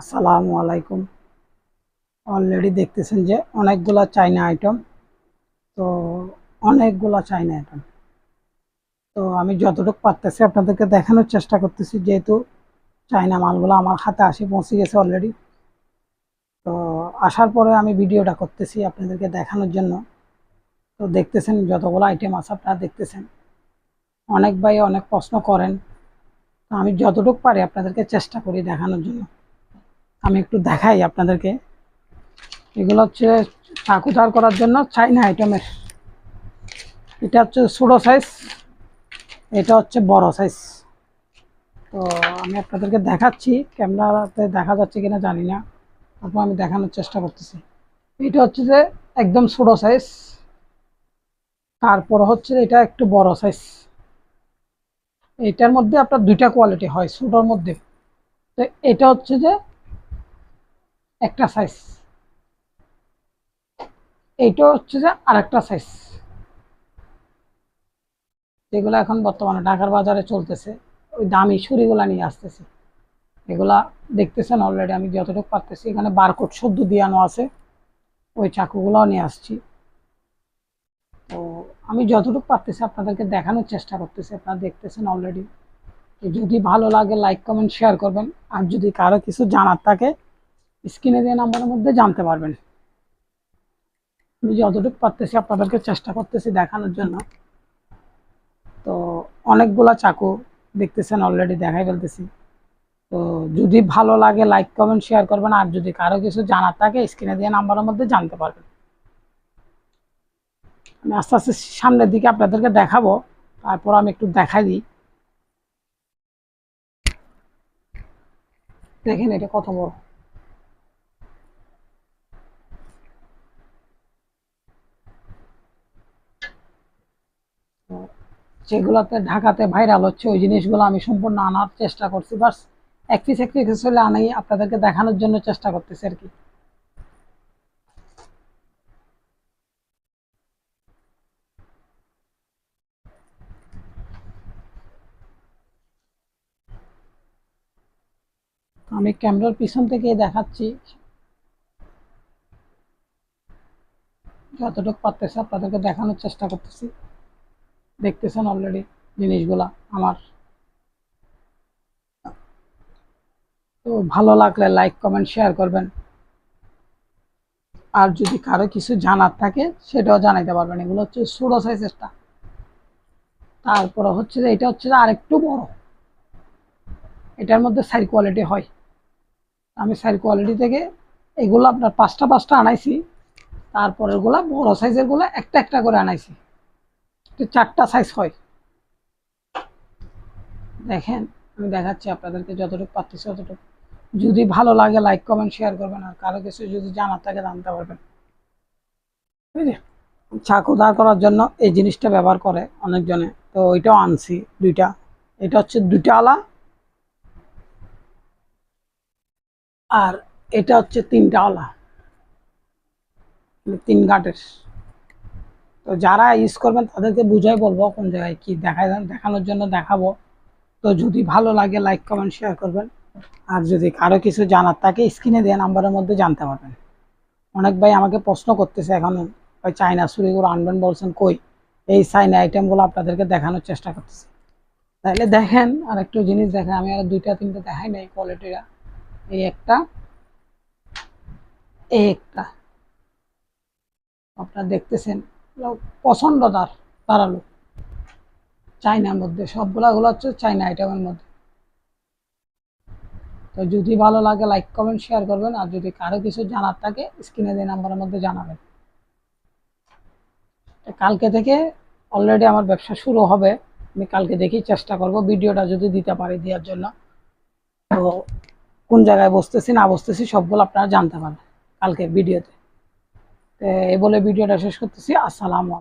আসসালামু আলাইকুম। অলরেডি দেখতেছেন যে অনেকগুলা চাইনা আইটেম তো অনেকগুলা চাইনা আইটেম তো আমি যতটুকু পারতেছি আপনাদেরকে দেখানোর চেষ্টা করতেছি, যেহেতু চাইনা মালগুলো আমার হাতে আসে, পৌঁছে গেছে অলরেডি তো আসার পরে আমি ভিডিওটা করতেছি আপনাদেরকে দেখানোর জন্য। তো দেখতেছেন যতগুলো আইটেম আছে আপনারা দেখতেছেন। অনেক ভাই অনেক প্রশ্ন করেন। তো আমি যতটুকু পারি আপনাদেরকে চেষ্টা করি দেখানোর জন্য। আমি একটু দেখাই আপনাদেরকে। এগুলো হচ্ছে চাকুদার করার জন্য চাইনা আইটেমের। এটা হচ্ছে ছোটো সাইজ এটা হচ্ছে বড় সাইজ তো আমি আপনাদেরকে দেখাচ্ছি, ক্যামেরাতে দেখা যাচ্ছে কিনা জানি না। তারপর আমি দেখানোর চেষ্টা করতেছি। এটা হচ্ছে যে একদম ছোটো সাইজ তারপর হচ্ছে এটা একটু বড় সাইজ এটার মধ্যে আপনার দুইটা কোয়ালিটি হয়, ছোটোর মধ্যে। তো এটা হচ্ছে যে একটা সাইজ এইটা হচ্ছে যে আরেকটা সাইজ যেগুলো এখন বর্তমানে ঢাকার বাজারে চলতেছে, ওই দামি ছুরিগুলা নিয়ে আসতেছে। এগুলা দেখতেছেন অলরেডি আমি যতটুকু পারতেছি। এখানে বারকোড শুদ্ধ দিয়ানো আছে, ওই চাকুগুলাও নিয়ে আসছি। তো আমি যতটুকু পারতেছি আপনাদেরকে দেখানোর চেষ্টা করতেছি, আপনারা দেখতেছেন অলরেডি যদি ভালো লাগে লাইক কমেন্ট শেয়ার করবেন। আর যদি কারও কিছু জানার থাকে স্ক্রিনে দিয়ে নাম্বারের মধ্যে জানতে পারবেন। আমি যতটুকু পারতেছি আপনাদেরকে চেষ্টা করতেছি দেখানোর জন্য। তো অনেকগুলা চাকু দেখতেছেন অলরেডি দেখাই ফেলতেছি। তো যদি ভালো লাগে লাইক কমেন্ট শেয়ার করবেন। আর যদি কারও কিছু জানার থাকে, স্ক্রিনে দিয়ে নাম্বারের মধ্যে জানতে পারবেন। আমি আস্তে আস্তে সামনের দিকে আপনাদেরকে দেখাবো। তারপর আমি একটু দেখাই দিই। দেখেন এটা কত বড়। যেগুলোতে ঢাকাতে ভাইরাল হচ্ছে, ওই জিনিসগুলো আমি সম্পূর্ণ আনার চেষ্টা করছি। বাস এক পিস এক পিস হলে আনাই, আপনাদেরকে দেখানোর জন্য চেষ্টা করতেছি আর কি। আমি ক্যামেরার পিছন থেকে দেখাচ্ছি। যতটুকু পারতেছে আপনাদেরকে দেখানোর চেষ্টা করতেছি। দেখতেছেন অলরেডি জিনিসগুলা আমার। তো ভালো লাগলে লাইক কমেন্ট শেয়ার করবেন। আর যদি কারও কিছু জানার থাকে, সেটাও জানাইতে পারবেন। এগুলো হচ্ছে ষোলো সাইজেরটা তারপরে হচ্ছে যে এটা হচ্ছে যে আরেকটু বড়। এটার মধ্যে সাইড কোয়ালিটি হয়। আমি সাইড কোয়ালিটি থেকে এগুলো আপনার পাঁচটা পাঁচটা আনাইছি। তারপরেরগুলা বড় সাইজেরগুলা একটা একটা করে আনাইছি। চারটা সাইজ হয়। দেখেন, আমি দেখাচ্ছি আপনাদেরকে যতটুকু পাচ্ছি ততটুকু। যদি ভালো লাগে লাইক কমেন্ট শেয়ার করবেন আর কারও কিছু যদি জানার থাকে জানতে পারবেন। চাকু দাঁড় করার জন্য এই জিনিসটা ব্যবহার করে অনেকজনে। তো ওইটাও আনছি, দুইটা। এটা হচ্ছে দুইটা আলা। আর এটা হচ্ছে তিনটা আলা। মানে তিন ঘাটের তো যারা ইউজ করবেন তাদেরকে বুঝাই বলব কোন জায়গায় কি দেখায় দেখানোর জন্য দেখাবো। তো যদি ভালো লাগে লাইক কমেন্ট শেয়ার করবেন। আর যদি কারও কিছু জানার থাকে স্ক্রিনে দেওয়া নাম্বারের মধ্যে জানতে পারবেন। অনেক ভাই আমাকে প্রশ্ন করতেছে এখন, ওই চাইনা সুরিগুলো আনবেন বলছেন কই? এই চাইনা আইটেমগুলো আপনাদেরকে দেখানোর চেষ্টা করতেছি। তাহলে দেখেন আর একটু জিনিস দেখেন, আমি আর দুইটা, তিনটা দেখাই নাই কোয়ালিটিটা এই একটা এই একটা। আপনারা দেখতেছেন প্রচণ্ড দার দাঁড়াল চাইনার মধ্যে, সবগুলা গুলো হচ্ছে চায়না আইটেমের মধ্যে। তো যদি ভালো লাগে লাইক কমেন্ট শেয়ার করবেন। আর যদি কারও কিছু জানার থাকে স্ক্রিনে দিয়ে নাম্বারের মধ্যে জানাবেন। কালকে থেকে অলরেডি আমার ব্যবসা শুরু হবে। আমি কালকে দেখি চেষ্টা করব ভিডিওটা যদি দিতে পারি দেওয়ার জন্য। তো কোন জায়গায় বসতেছি, না বসতেছি, সবগুলো আপনারা জানতে পারবেন কালকে ভিডিওতে এই বলে ভিডিওটা শেষ করতেছি। আসসালামু